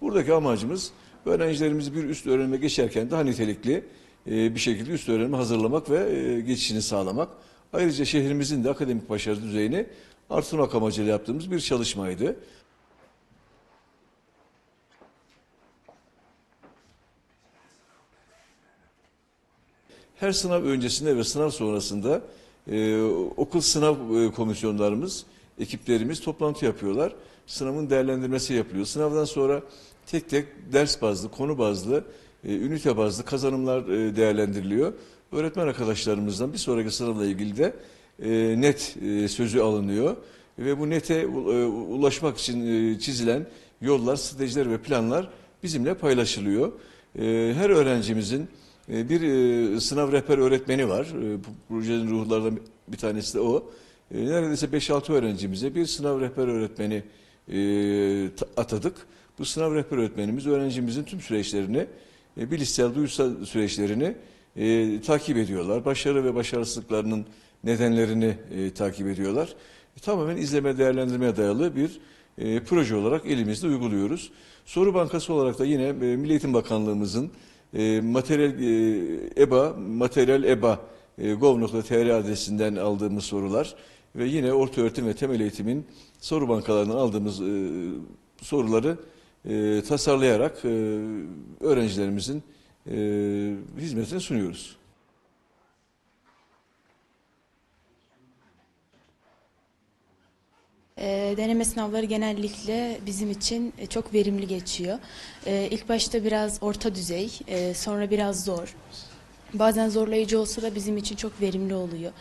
buradaki amacımız öğrencilerimizi bir üst öğrenime geçerken daha nitelikli e, bir şekilde üst öğrenime hazırlamak ve e, geçişini sağlamak. Ayrıca şehrimizin de akademik başarı düzeyini artırmak amacıyla yaptığımız bir çalışmaydı. Her sınav öncesinde ve sınav sonrasında e, okul sınav e, komisyonlarımız, ekiplerimiz toplantı yapıyorlar. Sınavın değerlendirmesi yapılıyor. Sınavdan sonra tek tek ders bazlı, konu bazlı, e, ünite bazlı kazanımlar e, değerlendiriliyor. Öğretmen arkadaşlarımızdan bir sonraki sınavla ilgili de e, net e, sözü alınıyor. Ve bu nete e, ulaşmak için e, çizilen yollar, stratejiler ve planlar bizimle paylaşılıyor. E, Her öğrencimizin e, bir e, sınav rehber öğretmeni var. E, Bu projenin ruhlarından bir tanesi de o. E, Neredeyse 5-6 öğrencimize bir sınav rehber öğretmeni e, ta- atadık. Bu sınav rehber öğretmenimiz öğrencimizin tüm süreçlerini, e, bilişsel, duysal süreçlerini e, takip ediyorlar. Başarı ve başarısızlıklarının nedenlerini takip ediyorlar. Tamamen izleme değerlendirmeye dayalı bir proje olarak elimizde uyguluyoruz. Soru bankası olarak da yine Milli Eğitim Bakanlığımızın materyal EBA, materyal EBA gov.tr adresinden aldığımız sorular ve yine orta öğretim ve temel eğitimin soru bankalarından aldığımız e, soruları e, tasarlayarak e, öğrencilerimizin e, hizmetine sunuyoruz. Deneme sınavları genellikle bizim için e, çok verimli geçiyor. Ee, ilk başta biraz orta düzey, e, sonra biraz zor. Bazen zorlayıcı olsa da bizim için çok verimli oluyor.